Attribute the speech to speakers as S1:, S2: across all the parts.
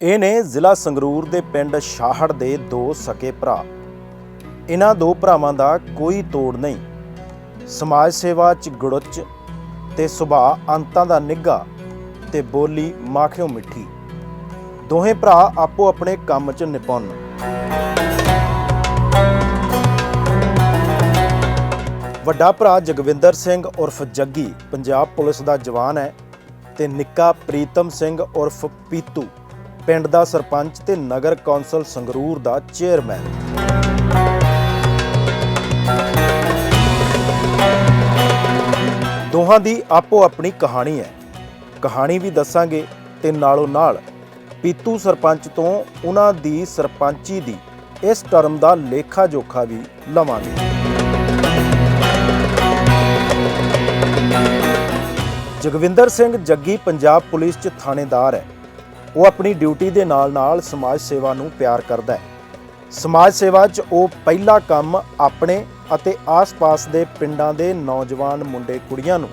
S1: ਇਹ ਨੇ ਜ਼ਿਲ੍ਹਾ ਸੰਗਰੂਰ ਦੇ ਪਿੰਡ ਸ਼ਾਹੜ ਦੇ ਦੋ ਸਕੇ ਭਰਾ। ਇਹਨਾਂ ਦੋ ਭਰਾਵਾਂ ਦਾ ਕੋਈ ਤੋੜ ਨਹੀਂ। ਸਮਾਜ ਸੇਵਾ ਚ ਗੁੜਚ ਤੇ ਸੁਭਾਅ ਅੰਤਾਂ ਦਾ ਨਿੱਘਾ ਤੇ ਬੋਲੀ ਮਾਖਿਓ ਮਿੱਠੀ। ਦੋਹੇ ਭਰਾ ਆਪੋ ਆਪਣੇ ਕੰਮ 'ਚ ਨਿਪੁੰਨ। ਵੱਡਾ ਭਰਾ ਜਗਵਿੰਦਰ ਸਿੰਘ ਉਰਫ ਜੱਗੀ, ਪੰਜਾਬ ਪੁਲਿਸ ਦਾ ਜਵਾਨ ਹੈ ਤੇ ਨਿੱਕਾ ਪ੍ਰੀਤਮ ਸਿੰਘ ਉਰਫ ਪੀਤੂ। ਪਿੰਡ ਦਾ ਸਰਪੰਚ ਤੇ ਨਗਰ ਕੌਂਸਲ ਸੰਗਰੂਰ ਦਾ ਚੇਅਰਮੈਨ। ਦੋਹਾਂ ਦੀ ਆਪੋ ਆਪਣੀ ਕਹਾਣੀ ਹੈ। ਕਹਾਣੀ ਵੀ ਦੱਸਾਂਗੇ ਤੇ ਨਾਲੋਂ ਨਾਲ ਪੀਤੂ ਸਰਪੰਚ ਤੋਂ ਉਹਨਾਂ ਦੀ ਸਰਪੰਚੀ ਦੀ ਇਸ ਟਰਮ ਦਾ ਲੇਖਾ ਜੋਖਾ ਵੀ ਲਵਾਂਗੇ। ਜਗਵਿੰਦਰ ਸਿੰਘ ਜੱਗੀ ਪੰਜਾਬ ਪੁਲਿਸ 'ਚ ਥਾਣੇਦਾਰ ਹੈ। ਉਹ ਆਪਣੀ ਡਿਊਟੀ ਦੇ ਨਾਲ-ਨਾਲ ਸਮਾਜ ਸੇਵਾ ਨੂੰ ਪਿਆਰ ਕਰਦਾ ਹੈ। ਸਮਾਜ ਸੇਵਾ 'ਚ ਉਹ ਪਹਿਲਾ ਕੰਮ ਆਪਣੇ ਅਤੇ ਆਸ-ਪਾਸ ਦੇ ਪਿੰਡਾਂ ਦੇ ਨੌਜਵਾਨ ਮੁੰਡੇ ਕੁੜੀਆਂ ਨੂੰ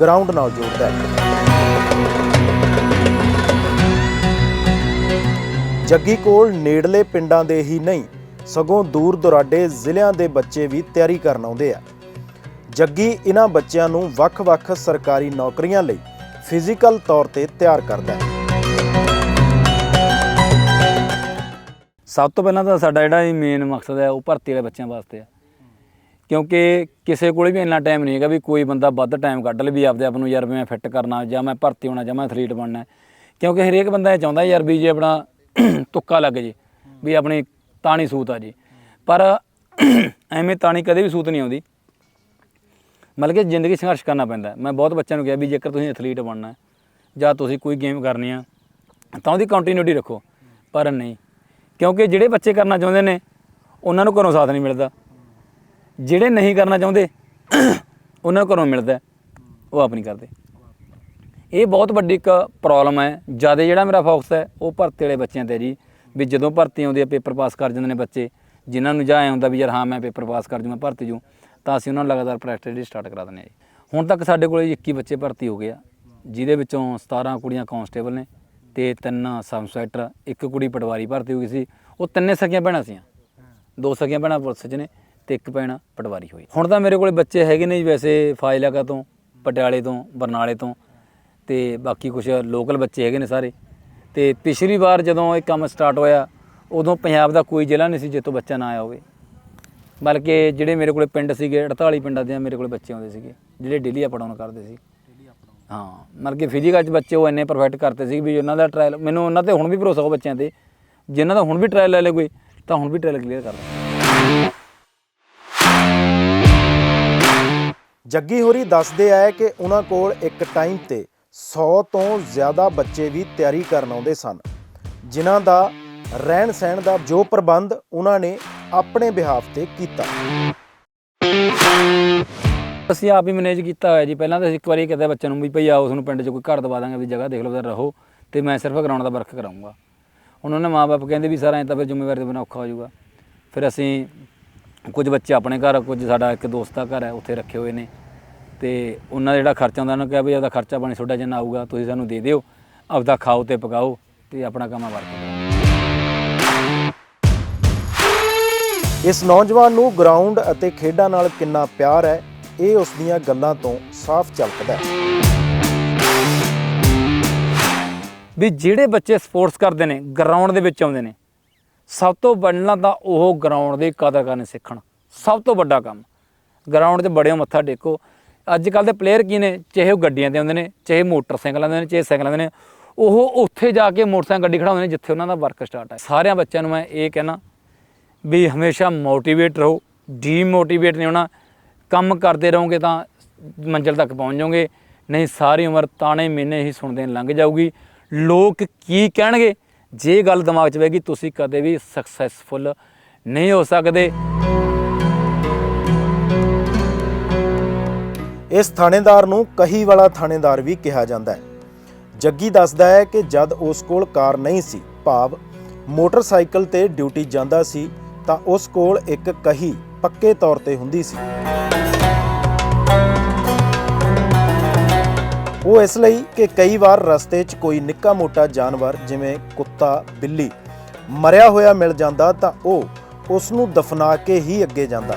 S1: ਗਰਾਊਂਡ ਨਾਲ ਜੋੜਦਾ ਹੈ। ਜੱਗੀ ਕੋਲ ਨੇੜਲੇ ਪਿੰਡਾਂ ਦੇ ਹੀ ਨਹੀਂ, ਸਗੋਂ ਦੂਰ ਦੁਰਾਡੇ ਜ਼ਿਲ੍ਹਿਆਂ ਦੇ ਬੱਚੇ ਵੀ ਤਿਆਰੀ ਕਰਨ ਆਉਂਦੇ ਆ। ਜੱਗੀ ਇਹਨਾਂ ਬੱਚਿਆਂ ਨੂੰ ਵੱਖ-ਵੱਖ ਸਰਕਾਰੀ ਨੌਕਰੀਆਂ ਲਈ ਫਿਜ਼ੀਕਲ ਤੌਰ ਤੇ ਤਿਆਰ ਕਰਦਾ ਹੈ।
S2: ਸਭ ਤੋਂ ਪਹਿਲਾਂ ਤਾਂ ਸਾਡਾ ਜਿਹੜਾ ਮੇਨ ਮਕਸਦ ਹੈ, ਉਹ ਭਰਤੀ ਵਾਲੇ ਬੱਚਿਆਂ ਵਾਸਤੇ ਆ। ਕਿਉਂਕਿ ਕਿਸੇ ਕੋਲ ਵੀ ਇੰਨਾ ਟਾਈਮ ਨਹੀਂ ਹੈਗਾ ਵੀ ਕੋਈ ਬੰਦਾ ਵੱਧ ਟਾਈਮ ਕੱਢ ਲੇ ਵੀ ਆਪਦੇ ਆਪ ਨੂੰ ਯਾਰ ਵੀ ਮੈਂ ਫਿੱਟ ਕਰਨਾ, ਜਾਂ ਮੈਂ ਭਰਤੀ ਹੋਣਾ, ਜਾਂ ਮੈਂ ਐਥਲੀਟ ਬਣਨਾ ਕਿਉਂਕਿ ਹਰੇਕ ਬੰਦਾ ਇਹ ਚਾਹੁੰਦਾ ਯਾਰ ਵੀ ਜੇ ਆਪਣਾ ਤੁੱਕਾ ਲੱਗ ਜੇ, ਵੀ ਆਪਣੀ ਤਾਣੀ ਸੂਤ ਆ ਜੇ। ਪਰ ਐਵੇਂ ਤਾਣੀ ਕਦੇ ਵੀ ਸੂਤ ਨਹੀਂ ਆਉਂਦੀ। ਮਤਲਬ ਕਿ ਜ਼ਿੰਦਗੀ ਸੰਘਰਸ਼ ਕਰਨਾ ਪੈਂਦਾ ਮੈਂ ਬਹੁਤ ਬੱਚਿਆਂ ਨੂੰ ਕਿਹਾ ਵੀ ਜੇਕਰ ਤੁਸੀਂ ਐਥਲੀਟ ਬਣਨਾ ਜਾਂ ਤੁਸੀਂ ਕੋਈ ਗੇਮ ਕਰਨੀ ਆ, ਤਾਂ ਉਹਦੀ ਕੰਟੀਨਿਊਟੀ ਰੱਖੋ। ਪਰ ਨਹੀਂ ਕਿਉਂਕਿ ਜਿਹੜੇ ਬੱਚੇ ਕਰਨਾ ਚਾਹੁੰਦੇ ਨੇ, ਉਹਨਾਂ ਨੂੰ ਘਰੋਂ ਸਾਥ ਨਹੀਂ ਮਿਲਦਾ। ਜਿਹੜੇ ਨਹੀਂ ਕਰਨਾ ਚਾਹੁੰਦੇ, ਉਹਨਾਂ ਨੂੰ ਘਰੋਂ ਮਿਲਦਾ ਉਹ ਆਪ ਨਹੀਂ ਕਰਦੇ। ਇਹ ਬਹੁਤ ਵੱਡੀ ਇੱਕ ਪ੍ਰੋਬਲਮ ਹੈ। ਜ਼ਿਆਦਾ ਜਿਹੜਾ ਮੇਰਾ ਫੋਕਸ ਹੈ, ਉਹ ਭਰਤੀ ਵਾਲੇ ਬੱਚਿਆਂ ਤੇ ਜੀ। ਵੀ ਜਦੋਂ ਭਰਤੀ ਆਉਂਦੀ ਹੈ, ਪੇਪਰ ਪਾਸ ਕਰ ਜਾਂਦੇ ਨੇ ਬੱਚੇ। ਜਿਨ੍ਹਾਂ ਨੂੰ ਜਾਂ ਐਂ ਹੁੰਦਾ ਵੀ ਯਾਰ, ਹਾਂ, ਮੈਂ ਪੇਪਰ ਪਾਸ ਕਰ ਜੂ, ਮੈਂ ਭਰਤੀ ਜੂ, ਤਾਂ ਅਸੀਂ ਉਹਨਾਂ ਨੂੰ ਲਗਾਤਾਰ ਪ੍ਰੈਕਟਿਸ ਜਿਹੜੀ ਸਟਾਰਟ ਕਰਾ ਦਿੰਦੇ ਹਾਂ ਜੀ। ਹੁਣ ਤੱਕ ਸਾਡੇ ਕੋਲੇ 21 ਬੱਚੇ ਭਰਤੀ ਹੋ ਗਏ ਆ, ਜਿਹਦੇ ਵਿੱਚੋਂ 17 ਕੁੜੀਆਂ ਕਾਂਸਟੇਬਲ ਨੇ। ਤੇ ਤਿੰਨ ਸਬ ਇੰਸਪੈਕਟਰ ਇੱਕ ਕੁੜੀ ਪਟਵਾਰੀ ਭਰਤੀ ਹੋਈ ਸੀ। ਉਹ ਤਿੰਨੇ ਸਕੀਆਂ ਭੈਣਾਂ ਸੀਆਂ। ਦੋ ਸਕੀਆਂ ਭੈਣਾਂ ਪੁਲਿਸ 'ਚ ਨੇ ਤੇ ਇੱਕ ਭੈਣ ਪਟਵਾਰੀ ਹੋਈ। ਹੁਣ ਤਾਂ ਮੇਰੇ ਕੋਲੇ ਬੱਚੇ ਹੈਗੇ ਨੇ ਜੀ ਵੈਸੇ ਫਾਜ਼ਿਲਕਾ ਤੋਂ, ਪਟਿਆਲੇ ਤੋਂ, ਬਰਨਾਲੇ ਤੋਂ ਤੇ ਬਾਕੀ ਕੁਝ ਲੋਕਲ ਬੱਚੇ ਹੈਗੇ ਨੇ ਸਾਰੇ। ਤੇ ਪਿਛਲੀ ਵਾਰ ਜਦੋਂ ਇਹ ਕੰਮ ਸਟਾਰਟ ਹੋਇਆ, ਉਦੋਂ ਪੰਜਾਬ ਦਾ ਕੋਈ ਜ਼ਿਲ੍ਹਾ ਨਹੀਂ ਸੀ ਜਿੱਥੋਂ ਬੱਚਾ ਨਾ ਆਇਆ ਹੋਵੇ। ਬਲਕਿ ਜਿਹੜੇ ਮੇਰੇ ਕੋਲੇ ਪਿੰਡ ਸੀਗੇ 48 ਪਿੰਡਾਂ ਦੇ ਮੇਰੇ ਕੋਲੇ ਬੱਚੇ ਆਉਂਦੇ ਸੀਗੇ, ਜਿਹੜੇ ਡੇਲੀ ਅਪ ਡਾਊਨ ਕਰਦੇ ਸੀ। ਹਾਂ, ਮਤਲਬ ਕਿ ਫਿਜ਼ੀਕਲ ਚ ਬੱਚੇ ਉਹ ਇੰਨੇ ਪਰਫੈਕਟ ਕਰਤੇ ਸੀ ਵੀ ਉਹਨਾਂ ਦਾ ਟ੍ਰਾਇਲ ਮੈਨੂੰ ਉਹਨਾਂ ਤੇ ਹੁਣ ਵੀ ਭਰੋਸਾ ਉਹ ਬੱਚਿਆਂ ਤੇ। ਜਿਨ੍ਹਾਂ ਦਾ ਹੁਣ ਵੀ ਟ੍ਰਾਇਲ ਲੈ ਲੇ ਕੋਈ, ਤਾਂ ਹੁਣ ਵੀ ਟ੍ਰਾਇਲ ਕਲੀਅਰ ਕਰ ਲੈ
S1: ਜੱਗੀ ਹੋਰੀ ਦੱਸਦੇ ਆ ਕਿ ਉਹਨਾਂ ਕੋਲ ਇੱਕ ਟਾਈਮ ਤੇ 100 ਤੋਂ ਜ਼ਿਆਦਾ ਬੱਚੇ ਵੀ ਤਿਆਰੀ ਕਰਨ ਆਉਂਦੇ ਸਨ, ਜਿਨ੍ਹਾਂ ਦਾ ਰਹਿਣ ਸਹਿਣ ਦਾ ਜੋ ਪ੍ਰਬੰਧ ਉਹਨਾਂ ਨੇ ਆਪਣੇ ਬਿਹਾਫ ਤੇ ਕੀਤਾ।
S2: ਅਸੀਂ ਆਪ ਹੀ ਮੈਨੇਜ ਕੀਤਾ ਹੋਇਆ ਜੀ। ਪਹਿਲਾਂ ਤਾਂ ਅਸੀਂ ਇੱਕ ਵਾਰੀ ਕਹਿੰਦੇ ਬੱਚਿਆਂ ਨੂੰ ਵੀ ਭਈ ਆਓ, ਤੁਹਾਨੂੰ ਪਿੰਡ 'ਚ ਕੋਈ ਘਰ ਦਵਾ ਦਾਂਗੇ ਵੀ ਜਗ੍ਹਾ ਦੇਖ ਲਓ ਤਾਂ ਰਹੋ ਤੇ ਮੈਂ ਸਿਰਫ ਗਰਾਊਂਡ ਦਾ ਵਰਕ ਕਰਾਉਂਗਾ। ਹੁਣ ਉਹਨਾਂ ਮਾਪੇ ਕਹਿੰਦੇ ਵੀ ਸਰ ਐਂ ਤਾਂ ਫਿਰ ਜ਼ਿੰਮੇਵਾਰੀ ਤੋਂ ਬਿਨਾਂ ਔਖਾ ਹੋ ਜਾਊਗਾ। ਫਿਰ ਅਸੀਂ ਕੁਝ ਬੱਚੇ ਆਪਣੇ ਘਰ, ਕੁਝ ਸਾਡਾ ਇੱਕ ਦੋਸਤ ਦਾ ਘਰ ਹੈ, ਉੱਥੇ ਰੱਖੇ ਹੋਏ ਨੇ। ਤੇ ਉਹਨਾਂ ਦਾ ਜਿਹੜਾ ਖਰਚਾ ਹੁੰਦਾ, ਉਹਨਾਂ ਨੂੰ ਕਿਹਾ ਵੀ ਆਪਦਾ ਖਰਚਾ ਪਾਣੀ ਤੁਹਾਡਾ ਜਿੰਨਾ ਆਊਗਾ, ਤੁਸੀਂ ਸਾਨੂੰ ਦੇ ਦਿਓ। ਆਪਦਾ ਖਾਓ ਤੇ ਪਕਾਓ ਤੇ ਆਪਣਾ ਕੰਮ ਵਰਕ। ਕਰੋ
S1: ਇਸ ਨੌਜਵਾਨ ਨੂੰ ਗਰਾਊਂਡ ਅਤੇ ਖੇਡਾਂ ਨਾਲ ਕਿੰਨਾ ਪਿਆਰ ਹੈ ਇਹ ਉਸ ਦੀਆਂ ਗੱਲਾਂ ਤੋਂ ਸਾਫ਼ ਝਲਕਦਾ ਹੈ।
S2: ਵੀ ਜਿਹੜੇ ਬੱਚੇ ਸਪੋਰਟਸ ਕਰਦੇ ਨੇ ਗਰਾਊਂਡ ਦੇ ਵਿੱਚ ਆਉਂਦੇ ਨੇ, ਸਭ ਤੋਂ ਪਹਿਲਾਂ ਤਾਂ ਉਹ ਗਰਾਊਂਡ ਦੀ ਕਦਰ ਕਰਨੀ ਸਿੱਖਣ। ਸਭ ਤੋਂ ਵੱਡਾ ਕੰਮ। ਗਰਾਊਂਡ 'ਚ ਬੜਿਓ ਮੱਥਾ ਟੇਕੋ। ਅੱਜ ਕੱਲ ਦੇ ਪਲੇਅਰ ਕੀ ਨੇ? ਚਾਹੇ ਉਹ ਗੱਡੀਆਂ ਤੇ ਆਉਂਦੇ ਨੇ, ਚਾਹੇ ਮੋਟਰਸਾਈਕਲਾਂ ਦੇ ਨੇ, ਚਾਹੇ ਸਾਈਕਲਾਂ ਦੇ ਨੇ, ਉਹ ਉੱਥੇ ਜਾ ਕੇ ਮੋਟਰਸਾਈਕਲ ਗੱਡੀ ਖੜਾਉਂਦੇ ਨੇ, ਜਿੱਥੇ ਉਹਨਾਂ ਦਾ ਵਰਕ ਸਟਾਰਟ ਹੈ। ਸਾਰਿਆਂ ਬੱਚਿਆਂ ਨੂੰ ਮੈਂ ਇਹ ਕਹਿਣਾ ਵੀ ਹਮੇਸ਼ਾ ਮੋਟੀਵੇਟ ਰਹੋ ਡੀਮੋਟੀਵੇਟ ਨਹੀਂ ਹੋਣਾ। ਕੰਮ ਕਰਦੇ ਰਹੋਗੇ ਤਾਂ ਮੰਜ਼ਿਲ ਤੱਕ ਪਹੁੰਚ ਜਾਓਗੇ। ਨਹੀਂ, ਸਾਰੀ ਉਮਰ ਤਾਣੇ ਮੇਨੇ ਹੀ ਸੁਣਦੇ ਲੰਘ ਜਾਊਗੀ। ਲੋਕ ਕੀ ਕਹਿਣਗੇ? ਜੇ ਗੱਲ ਦਿਮਾਗ 'ਚ ਬੈਗੀ ਤੁਸੀਂ ਕਦੇ ਵੀ ਸਕਸੈਸਫੁਲ ਨਹੀਂ ਹੋ ਸਕਦੇ।
S1: ਇਸ ਥਾਣੇਦਾਰ ਨੂੰ ਕਹੀ ਵਾਲਾ ਥਾਣੇਦਾਰ ਵੀ ਕਿਹਾ ਜਾਂਦਾ ਹੈ। ਜੱਗੀ ਦੱਸਦਾ ਹੈ ਕਿ ਜਦ ਉਸ ਕੋਲ ਕਾਰ ਨਹੀਂ ਸੀ, ਭਾਵ ਮੋਟਰਸਾਈਕਲ ਤੇ ਡਿਊਟੀ ਜਾਂਦਾ ਸੀ, ਤਾਂ ਉਸ ਕੋਲ ਇੱਕ ਕਹੀ ਪੱਕੇ ਤੌਰ ਤੇ ਹੁੰਦੀ ਸੀ। ਉਹ ਇਸ ਲਈ ਕਿ ਕਈ ਵਾਰ ਰਸਤੇ 'ਚ ਕੋਈ ਨਿੱਕਾ ਮੋਟਾ ਜਾਨਵਰ, ਜਿਵੇਂ ਕੁੱਤਾ, ਬਿੱਲੀ, ਮਰਿਆ ਹੋਇਆ ਮਿਲ ਜਾਂਦਾ ਤਾਂ ਉਹ ਉਸ ਨੂੰ ਦਫਨਾ ਕੇ ਹੀ ਅੱਗੇ ਜਾਂਦਾ।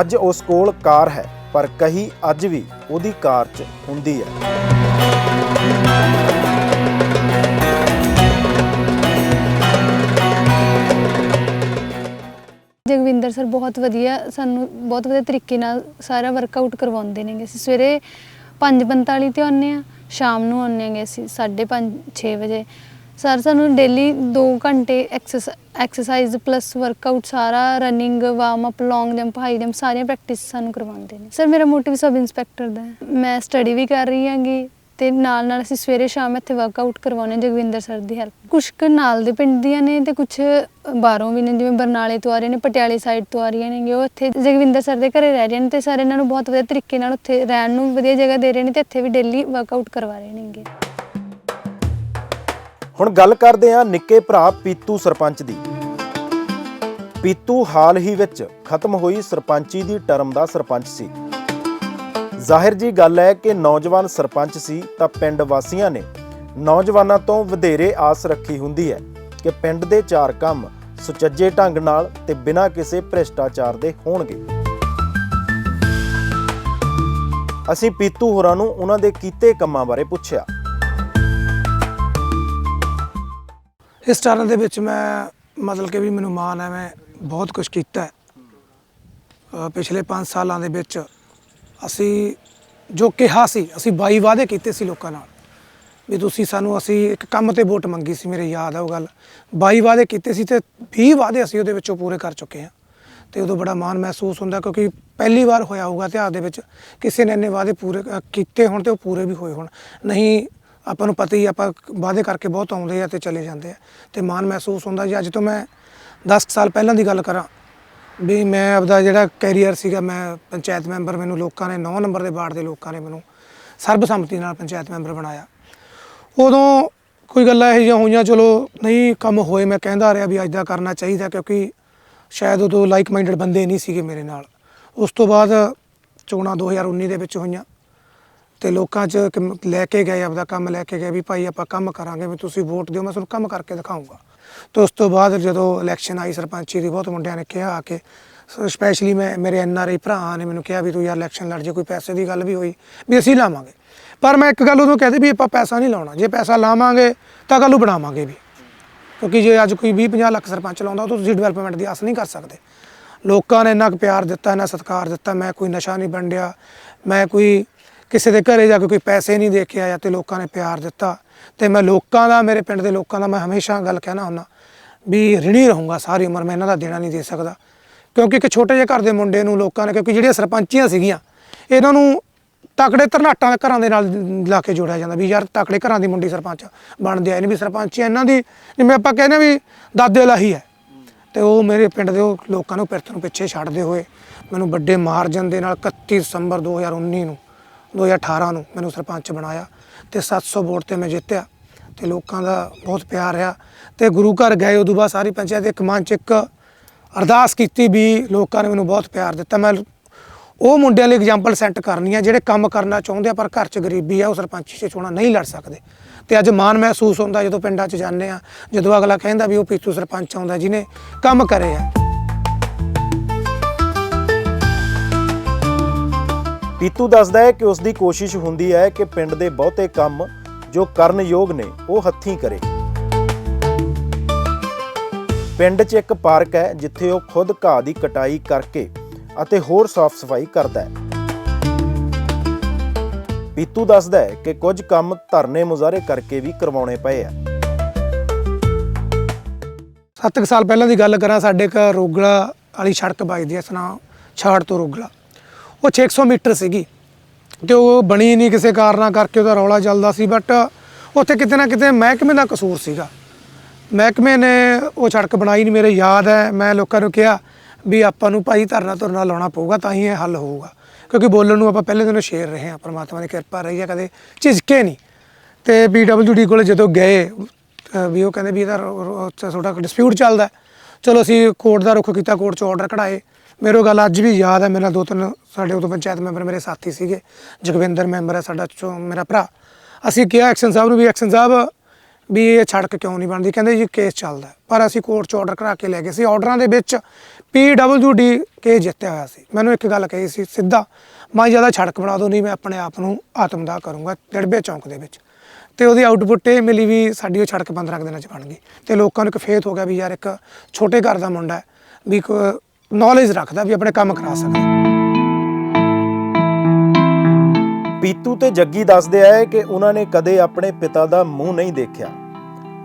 S1: ਅੱਜ ਉਸ ਕੋਲ ਕਾਰ ਹੈ, ਪਰ ਕਹੀ ਅੱਜ ਵੀ ਉਹਦੀ ਕਾਰ 'ਚ ਹੁੰਦੀ ਹੈ।
S3: ਜਗਵਿੰਦਰ ਸਰ ਬਹੁਤ ਵਧੀਆ ਸਾਨੂੰ ਬਹੁਤ ਵਧੀਆ ਤਰੀਕੇ ਨਾਲ ਸਾਰਾ ਵਰਕਆਊਟ ਕਰਵਾਉਂਦੇ ਨੇਗੇ। ਅਸੀਂ ਸਵੇਰੇ 5:45 ਤੇ ਆਉਂਦੇ ਆ ਸ਼ਾਮ ਨੂੰ ਆਉਂਦੇ ਆਂਗੇ ਅਸੀਂ 5:30 6 ਵਜੇ। ਸਰ ਸਾਨੂੰ ਡੇਲੀ 2 ਘੰਟੇ ਐਕਸਰਸਾਈਜ਼ ਪਲੱਸ ਵਰਕਆਊਟ ਸਾਰਾ running warm up long jump high jump ਸਾਰੀਆਂ ਪ੍ਰੈਕਟਿਸ ਸਾਨੂੰ ਕਰਵਾਉਂਦੇ ਨੇ। ਸਰ ਮੇਰਾ ਮੋਟਿਵ ਸਬ ਇੰਸਪੈਕਟਰ ਦਾ ਹੈ। ਮੈਂ ਸਟੱਡੀ ਵੀ ਕਰ ਰਹੀ ਹਾਂਗੀ। ਤੇ ਨਾਲ ਨਾਲ ਅਸੀਂ ਸਵੇਰੇ ਸ਼ਾਮ ਇੱਥੇ ਵਰਕਆਊਟ ਕਰਵਾਉਂਦੇ ਹਾਂ, ਜਗਵਿੰਦਰ ਸਰ ਦੀ ਹੈਲਪ ਕੁਛ ਕੁ ਨਾਲ ਦੇ ਪਿੰਡ ਦੀਆਂ ਨੇ ਤੇ ਕੁਛ ਬਾਹਰੋਂ ਵੀ ਨੇ, ਜਿਵੇਂ ਬਰਨਾਲੇ ਤੋਂ ਆ ਰਹੇ ਨੇ, ਪਟਿਆਲੇ ਸਾਈਡ ਤੋਂ ਆ ਰਹੀਆਂ ਨੇਗੇ ਉਹ ਇੱਥੇ ਜਗਵਿੰਦਰ ਸਰ ਦੇ ਘਰੇ ਰਹਿ ਰਹੇ ਨੇ ਤੇ ਸਰ ਇਹਨਾਂ ਨੂੰ ਬਹੁਤ ਵਧੀਆ ਤਰੀਕੇ ਨਾਲ ਉੱਥੇ ਰਹਿਣ ਨੂੰ ਵਧੀਆ ਜਗ੍ਹਾ ਦੇ ਰਹੇ ਨੇ ਤੇ ਇੱਥੇ ਵੀ ਡੇਲੀ ਵਰਕਆਊਟ ਕਰਵਾ ਰਹੇ ਨੇਗੇ।
S1: ਹੁਣ ਗੱਲ ਕਰਦੇ ਹਾਂ ਨਿੱਕੇ ਭਰਾ ਪੀਤੂ ਸਰਪੰਚ ਦੀ। ਪੀਤੂ ਹਾਲ ਹੀ ਵਿੱਚ ਖਤਮ ਹੋਈ ਸਰਪੰਚੀ ਦੀ ਟਰਮ ਦਾ ਸਰਪੰਚ ਸੀ। ਜ਼ਾਹਿਰ ਜੀ ਗੱਲ ਹੈ ਕਿ ਨੌਜਵਾਨ ਸਰਪੰਚ ਸੀ ਤਾਂ ਪਿੰਡ ਵਾਸੀਆਂ ਨੇ ਨੌਜਵਾਨਾਂ ਤੋਂ ਵਧੇਰੇ ਆਸ ਰੱਖੀ ਹੁੰਦੀ ਹੈ ਕਿ ਪਿੰਡ ਦੇ ਚਾਰ ਕੰਮ ਸੁਚੱਜੇ ਢੰਗ ਨਾਲ ਤੇ ਬਿਨਾਂ ਕਿਸੇ ਭ੍ਰਿਸ਼ਟਾਚਾਰ ਦੇ ਹੋਣਗੇ। ਅਸੀਂ ਪੀਤੂ ਹੋਰਾਂ ਨੂੰ ਉਹਨਾਂ ਦੇ ਕੀਤੇ ਕੰਮਾਂ ਬਾਰੇ ਪੁੱਛਿਆ।
S4: ਇਸ ਟਰਨ ਦੇ ਵਿੱਚ ਮੈਂ ਮਤਲਬ ਕਿ ਵੀ ਮੈਨੂੰ ਮਾਣ ਹੈ, ਮੈਂ ਬਹੁਤ ਕੁਝ ਕੀਤਾ ਹੈ। ਪਿਛਲੇ 5 ਸਾਲਾਂ ਦੇ ਵਿੱਚ ਅਸੀਂ ਜੋ ਕਿਹਾ ਸੀ ਅਸੀਂ ਬਾਈ ਵਾਅਦੇ ਕੀਤੇ ਸੀ ਲੋਕਾਂ ਨਾਲ ਵੀ ਤੁਸੀਂ ਸਾਨੂੰ ਅਸੀਂ ਇੱਕ ਕੰਮ ਤੇ ਵੋਟ ਮੰਗੀ ਸੀ ਮੇਰੇ ਯਾਦ ਆ ਉਹ ਗੱਲ। 22 ਵਾਅਦੇ ਕੀਤੇ ਸੀ ਤੇ 20 ਵਾਅਦੇ ਅਸੀਂ ਉਹਦੇ ਵਿੱਚੋਂ ਪੂਰੇ ਕਰ ਚੁੱਕੇ ਹਾਂ। ਤੇ ਉਦੋਂ ਬੜਾ ਮਾਣ ਮਹਿਸੂਸ ਹੁੰਦਾ ਕਿਉਂਕਿ ਪਹਿਲੀ ਵਾਰ ਹੋਇਆ ਹੋਊਗਾ ਇਤਿਹਾਸ ਦੇ ਵਿੱਚ ਕਿਸੇ ਨੇ ਇੰਨੇ ਵਾਅਦੇ ਪੂਰੇ ਅ, ਕੀਤੇ ਹੋਣ ਤੇ ਉਹ ਪੂਰੇ ਵੀ ਹੋਏ ਹੋਣ। ਨਹੀਂ ਆਪਾਂ ਨੂੰ ਪਤਾ ਹੀ ਆਪਾਂ ਵਾਅਦੇ ਕਰਕੇ ਬਹੁਤ ਆਉਂਦੇ ਆ ਤੇ ਚਲੇ ਜਾਂਦੇ ਆ। ਤੇ ਮਾਣ ਮਹਿਸੂਸ ਹੁੰਦਾ ਜੀ। ਅੱਜ ਤੋਂ ਮੈਂ 10 ਸਾਲ ਪਹਿਲਾਂ ਦੀ ਗੱਲ ਕਰਾਂ ਵੀ ਮੈਂ ਆਪਦਾ ਜਿਹੜਾ ਕੈਰੀਅਰ ਸੀਗਾ, ਮੈਂ ਪੰਚਾਇਤ ਮੈਂਬਰ ਮੈਨੂੰ ਲੋਕਾਂ ਨੇ 9 ਨੰਬਰ ਦੇ ਵਾਰਡ ਦੇ ਲੋਕਾਂ ਨੇ ਮੈਨੂੰ ਸਰਬਸੰਮਤੀ ਨਾਲ ਪੰਚਾਇਤ ਮੈਂਬਰ ਬਣਾਇਆ। ਉਦੋਂ ਕੋਈ ਗੱਲਾਂ ਇਹੋ ਜਿਹੀਆਂ ਹੋਈਆਂ, ਚਲੋ ਨਹੀਂ ਕੰਮ ਹੋਏ, ਮੈਂ ਕਹਿੰਦਾ ਰਿਹਾ ਵੀ ਅੱਜ ਦਾ ਕਰਨਾ ਚਾਹੀਦਾ, ਕਿਉਂਕਿ ਸ਼ਾਇਦ ਉਦੋਂ ਲਾਈਕ ਮਾਈਂਡਡ ਬੰਦੇ ਨਹੀਂ ਸੀਗੇ ਮੇਰੇ ਨਾਲ। ਉਸ ਤੋਂ ਬਾਅਦ ਚੋਣਾਂ 2019 ਦੇ ਵਿੱਚ ਹੋਈਆਂ ਤੇ ਲੋਕਾਂ 'ਚ ਇੱਕ ਲੈ ਕੇ ਗਏ ਆਪਦਾ ਕੰਮ, ਲੈ ਕੇ ਗਏ ਵੀ ਭਾਈ ਆਪਾਂ ਕੰਮ ਕਰਾਂਗੇ, ਵੀ ਤੁਸੀਂ ਵੋਟ ਦਿਓ, ਮੈਂ ਤੁਹਾਨੂੰ ਕੰਮ ਕਰਕੇ ਦਿਖਾਊਂਗਾ। ਤੇ ਉਸ ਤੋਂ ਬਾਅਦ ਜਦੋਂ ਇਲੈਕਸ਼ਨ ਆਈ, ਸਰਪੰਚੀ ਦੀ ਬਹੁਤ ਮੁੰਡਿਆਂ ਨੇ ਕਿਹਾ ਆ ਕੇ ਸਪੈਸ਼ਲੀ ਮੈਂ, ਮੇਰੇ ਐਨ ਆਰ ਆਈ ਭਰਾ ਨੇ ਮੈਨੂੰ ਕਿਹਾ ਵੀ ਤੂੰ ਯਾਰ ਇਲੈਕਸ਼ਨ ਲੜ ਜੇ, ਕੋਈ ਪੈਸੇ ਦੀ ਗੱਲ ਵੀ ਹੋਈ, ਵੀ ਅਸੀਂ ਲਾਵਾਂਗੇ। ਪਰ ਮੈਂ ਇੱਕ ਗੱਲ ਉਦੋਂ ਕਹਦੇ ਵੀ ਆਪਾਂ ਪੈਸਾ ਨਹੀਂ ਲਾਉਣਾ। ਜੇ ਪੈਸਾ ਲਾਵਾਂਗੇ ਤਾਂ ਕੱਲ੍ਹ ਨੂੰ ਬਣਾਵਾਂਗੇ ਵੀ। ਕਿਉਂਕਿ ਜੇ ਅੱਜ ਕੋਈ 20 50 ਲੱਖ ਸਰਪੰਚ ਲਾਉਂਦਾ, ਉਹ ਤੋਂ ਤੁਸੀਂ ਡਿਵੈਲਪਮੈਂਟ ਦੀ ਆਸ ਨਹੀਂ ਕਰ ਸਕਦੇ। ਲੋਕਾਂ ਨੇ ਇੰਨਾ ਕੁ ਪਿਆਰ ਦਿੱਤਾ, ਇੰਨਾ ਸਤਿਕਾਰ ਦਿੱਤਾ, ਮੈਂ ਕੋਈ ਨਸ਼ਾ ਨਹੀਂ ਵੰਡਿਆ, ਮੈਂ ਕੋਈ ਕਿਸੇ ਦੇ ਘਰੇ ਜਾ ਕੇ ਕੋਈ ਪੈਸੇ ਨਹੀਂ ਦੇ ਕੇ ਆਇਆ ਤੇ ਲੋਕਾਂ ਨੇ ਪਿਆਰ ਦਿੱਤਾ। ਤੇ ਮੈਂ ਲੋਕਾਂ ਦਾ, ਮੇਰੇ ਪਿੰਡ ਦੇ ਲੋਕਾਂ ਦਾ ਮੈਂ ਹਮੇਸ਼ਾ ਗੱਲ ਕਹਿਣਾ ਹੁੰਦਾ ਵੀ ਰਿਣੀ ਰਹੂੰਗਾ ਸਾਰੀ ਉਮਰ, ਮੈਂ ਇਹਨਾਂ ਦਾ ਦੇਣਾ ਨਹੀਂ ਦੇ ਸਕਦਾ। ਕਿਉਂਕਿ ਇੱਕ ਛੋਟੇ ਜਿਹੇ ਘਰ ਦੇ ਮੁੰਡੇ ਨੂੰ ਲੋਕਾਂ ਨੇ, ਕਿਉਂਕਿ ਜਿਹੜੀਆਂ ਸਰਪੰਚੀਆਂ ਸੀਗੀਆਂ, ਇਹਨਾਂ ਨੂੰ ਤਕੜੇ ਧਰਨਾਟਾਂ ਦੇ ਘਰਾਂ ਦੇ ਨਾਲ ਲਾ ਕੇ ਜੋੜਿਆ ਜਾਂਦਾ ਵੀ ਯਾਰ ਤਕੜੇ ਘਰਾਂ ਦੀ ਮੁੰਡੀ ਸਰਪੰਚ ਬਣਦੇ ਆਏ ਨੇ ਵੀ ਸਰਪੰਚੀ ਇਹਨਾਂ ਦੀ ਜਿਵੇਂ ਆਪਾਂ ਕਹਿੰਦੇ ਵੀ ਦਾਦੇ ਲਾਹੀ ਹੈ। ਤੇ ਉਹ ਮੇਰੇ ਪਿੰਡ ਦੇ ਉਹ ਲੋਕਾਂ ਨੂੰ ਪਿਰਤ ਨੂੰ ਪਿੱਛੇ ਛੱਡਦੇ ਹੋਏ ਮੈਨੂੰ ਵੱਡੇ ਮਾਰਜਨ ਦੇ ਨਾਲ 31 ਦਸੰਬਰ 2019 ਨੂੰ 2018 ਨੂੰ ਮੈਨੂੰ ਸਰਪੰਚ ਬਣਾਇਆ। ਤੇ 700 ਵੋਟ ਤੇ ਮੈਂ ਜਿੱਤਿਆ। ਤੇ ਲੋਕਾਂ ਦਾ ਬਹੁਤ ਪਿਆਰ ਰਿਹਾ। ਤੇ ਗੁਰੂ ਘਰ ਗਏ, ਉਦੋਂ ਬਾਅਦ ਸਾਰੀ ਪੰਚਾਇਤ ਇੱਕ ਮਨ ਚ ਇੱਕ ਅਰਦਾਸ ਕੀਤੀ ਵੀ ਲੋਕਾਂ ਨੇ ਮੈਨੂੰ ਬਹੁਤ ਪਿਆਰ ਦਿੱਤਾ। ਮੈਂ ਉਹ ਮੁੰਡਿਆਂ ਲਈ ਐਗਜ਼ਾਮਪਲ ਸੈੱਟ ਕਰਨੀ ਆ, ਜਿਹੜੇ ਕੰਮ ਕਰਨਾ ਚਾਹੁੰਦੇ ਆ, ਪਰ ਘਰ 'ਚ ਗਰੀਬੀ ਆ, ਉਹ ਸਰਪੰਚੀ 'ਚ ਚੋਣਾਂ ਨਹੀਂ ਲੜ ਸਕਦੇ। ਤੇ ਅੱਜ ਮਾਣ ਮਹਿਸੂਸ ਹੁੰਦਾ ਜਦੋਂ ਪਿੰਡਾਂ 'ਚ ਜਾਂਦੇ ਆ, ਜਦੋਂ ਅਗਲਾ ਕਹਿੰਦਾ ਵੀ ਉਹ ਪੀਤੂ ਸਰਪੰਚ ਆਉਂਦਾ, ਜਿਹਨੇ ਕੰਮ ਕਰੇ ਆ।
S1: ਪੀਤੂ ਦੱਸਦਾ ਹੈ ਕਿ ਉਸ ਦੀ ਕੋਸ਼ਿਸ਼ ਹੁੰਦੀ ਹੈ ਕਿ ਪਿੰਡ ਦੇ ਬਹੁਤੇ ਕੰਮ ਜੋ ਕਰਨ ਯੋਗ ਨੇ, ਉਹ ਹੱਥੀਂ ਕਰੇ। ਪਿੰਡ 'ਚ ਇੱਕ ਪਾਰਕ ਹੈ, ਜਿੱਥੇ ਉਹ ਖੁਦ ਘਾਹ ਦੀ ਕਟਾਈ ਕਰਕੇ ਅਤੇ ਹੋਰ ਸਾਫ਼ ਸਫ਼ਾਈ ਕਰਦਾ ਹੈ। ਪੀਤੂ ਦੱਸਦਾ ਹੈ ਕਿ ਕੁਝ ਕੰਮ ਧਰਨੇ ਮੁਜ਼ਾਹਰੇ ਕਰਕੇ ਵੀ ਕਰਵਾਉਣੇ ਪਏ ਆ।
S4: ਸੱਤ ਕੁ ਸਾਲ ਪਹਿਲਾਂ ਦੀ ਗੱਲ ਕਰਾਂ, ਸਾਡੇ ਘਰ ਰੋਗਲਾ ਵਾਲੀ ਸੜਕ ਵੱਜਦੀ ਹੈ ਸਨਾ ਛਾੜ ਤੋਂ ਰੋਗਲਾ। ਉਹ 600 ਮੀਟਰ ਸੀਗੀ। ਤੇ ਉਹ ਬਣੀ ਨਹੀਂ ਕਿਸੇ ਕਾਰਨਾਂ ਕਰਕੇ ਉਹਦਾ ਰੌਲਾ ਚੱਲਦਾ ਸੀ ਬਟ ਉੱਥੇ ਕਿਤੇ ਨਾ ਕਿਤੇ ਮਹਿਕਮੇ ਦਾ ਕਸੂਰ ਸੀਗਾ। ਮਹਿਕਮੇ ਨੇ ਉਹ ਸੜਕ ਬਣਾਈ ਨਹੀਂ ਮੇਰੇ ਯਾਦ ਹੈ, ਮੈਂ ਲੋਕਾਂ ਨੂੰ ਕਿਹਾ ਵੀ ਆਪਾਂ ਨੂੰ ਭਾਈ ਧਰਨਾ ਧਰਨਾ ਲਾਉਣਾ ਪਊਗਾ ਤਾਂ ਹੀ ਇਹ ਹੱਲ ਹੋਊਗਾ। ਕਿਉਂਕਿ ਬੋਲਣ ਨੂੰ ਆਪਾਂ ਪਹਿਲੇ ਦਿਨੋਂ ਸ਼ੇਰ ਰਹੇ ਹਾਂ, ਪਰਮਾਤਮਾ ਦੀ ਕਿਰਪਾ ਰਹੀ ਹੈ, ਕਦੇ ਝਿਜਕੇ ਨਹੀਂ ਤੇ ਪੀਡਬਲਯੂਡੀ ਕੋਲ ਜਦੋਂ ਗਏ ਵੀ ਉਹ ਕਹਿੰਦੇ ਵੀ ਇਹਦਾ ਰੋ- ਉੱਥੇ ਤੁਹਾਡਾ ਡਿਸਪਿਊਟ ਚੱਲਦਾ। ਚਲੋ ਅਸੀਂ ਕੋਰਟ ਦਾ ਰੁਖ ਕੀਤਾ ਕੋਰਟ 'ਚ ਆਰਡਰ ਕਢਾਏ। ਮੇਰੇ ਉਹ ਗੱਲ ਅੱਜ ਵੀ ਯਾਦ ਹੈ, ਮੇਰਾ ਦੋ ਤਿੰਨ ਸਾਡੇ ਉਦੋਂ ਪੰਚਾਇਤ ਮੈਂਬਰ ਮੇਰੇ ਸਾਥੀ ਸੀਗੇ, ਜਗਵਿੰਦਰ ਮੈਂਬਰ ਹੈ ਸਾਡਾ ਚੋ ਮੇਰਾ ਭਰਾ। ਅਸੀਂ ਕਿਹਾ ਐਕਸ਼ਨ ਸਾਹਿਬ ਨੂੰ ਵੀ ਐਕਸ਼ਨ ਸਾਹਿਬ ਵੀ ਇਹ ਛੜਕ ਕਿਉਂ ਨਹੀਂ ਬਣਦੀ? ਕਹਿੰਦੇ ਜੀ ਕੇਸ ਚੱਲਦਾ ਪਰ ਅਸੀਂ ਕੋਰਟ 'ਚ ਆਰਡਰ ਕਰਾ ਕੇ ਲੈ ਗਏ ਸੀ। ਆਰਡਰਾਂ ਦੇ ਵਿੱਚ ਡੀ ਕੇਸ ਜਿੱਤਿਆ ਹੋਇਆ ਸੀ। ਮੈਨੂੰ ਇੱਕ ਗੱਲ ਕਹੀ ਸੀ ਸਿੱਧਾ, ਮੈਂ ਜ਼ਿਆਦਾ ਛੜਕ ਬਣਾ ਦੋ ਨਹੀਂ ਮੈਂ ਆਪਣੇ ਆਪ ਨੂੰ ਆਤਮਦਾਹ ਕਰੂੰਗਾ ਡੜਬੇ ਚੌਂਕ ਦੇ ਵਿੱਚ। ਤੇ ਉਹਦੀ ਆਊਟਪੁੱਟ ਇਹ ਮਿਲੀ ਵੀ ਸਾਡੀ ਉਹ ਛੜਕ 15 ਕੁ ਦਿਨਾਂ 'ਚ ਬਣ ਗਈ। ਤੇ ਲੋਕਾਂ ਨੂੰ ਇੱਕ ਫੇਥ ਹੋ ਗਿਆ ਵੀ ਯਾਰ ਇੱਕ ਛੋਟੇ ਘਰ ਦਾ ਮੁੰਡਾ ਹੈ, ਵੀ ਨੌਲੇਜ ਰੱਖਦਾ ਵੀ ਆਪਣੇ ਕੰਮ ਕਰਾ ਸਕਦਾ।
S1: ਪੀਤੂ ਤੇ ਜੱਗੀ ਦੱਸਦੇ ਆਏ ਕਿ ਉਹਨਾਂ ਨੇ ਕਦੇ ਆਪਣੇ ਪਿਤਾ ਦਾ ਮੂੰਹ ਨਹੀਂ ਦੇਖਿਆ।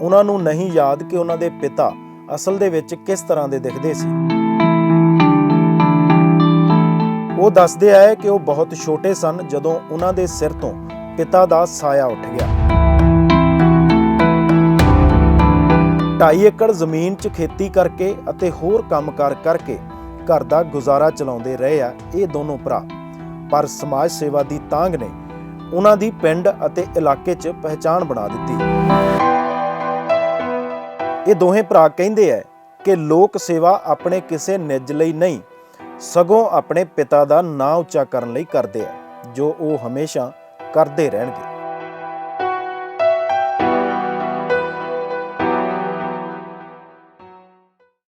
S1: ਉਹਨਾਂ ਨੂੰ ਨਹੀਂ ਯਾਦ ਕਿ ਉਹਨਾਂ ਦੇ ਪਿਤਾ ਅਸਲ ਦੇ ਵਿੱਚ ਕਿਸ ਤਰ੍ਹਾਂ ਦੇ ਦਿਖਦੇ ਸੀ। ਉਹ ਦੱਸਦੇ ਆਏ ਕਿ ਉਹ ਬਹੁਤ ਛੋਟੇ ਸਨ ਜਦੋਂ ਉਹਨਾਂ ਦੇ ਸਿਰ ਤੋਂ ਪਿਤਾ ਦਾ ਸਾਇਆ ਉੱਠ ਗਿਆ। 2.5 ਏਕੜ ਜ਼ਮੀਨ 'ਚ ਖੇਤੀ ਕਰਕੇ ਅਤੇ ਹੋਰ ਕੰਮ ਕੰਮਕਾਰ ਕਰਕੇ ਘਰ ਦਾ ਗੁਜ਼ਾਰਾ ਚਲਾਉਂਦੇ ਰਹੇ ਆ ਇਹ ਦੋਨੋਂ ਭਰਾ। ਪਰ ਸਮਾਜ ਸੇਵਾ ਦੀ ਤਾਂਗ ਨੇ ਉਹਨਾਂ ਦੀ ਪਿੰਡ ਅਤੇ ਇਲਾਕੇ 'ਚ ਪਹਿਚਾਣ ਬਣਾ ਦਿੱਤੀ। ਇਹ ਦੋਹੇ ਭਰਾ ਕਹਿੰਦੇ ਐ ਕਿ ਲੋਕ ਸੇਵਾ ਆਪਣੇ ਕਿਸੇ ਨਿੱਜ ਲਈ ਨਹੀਂ, ਸਗੋਂ ਆਪਣੇ ਪਿਤਾ ਦਾ ਨਾਂ ਉੱਚਾ ਕਰਨ ਲਈ ਕਰਦੇ ਐ ਜੋ ਉਹ ਹਮੇਸ਼ਾ ਕਰਦੇ ਰਹਿਣਗੇ।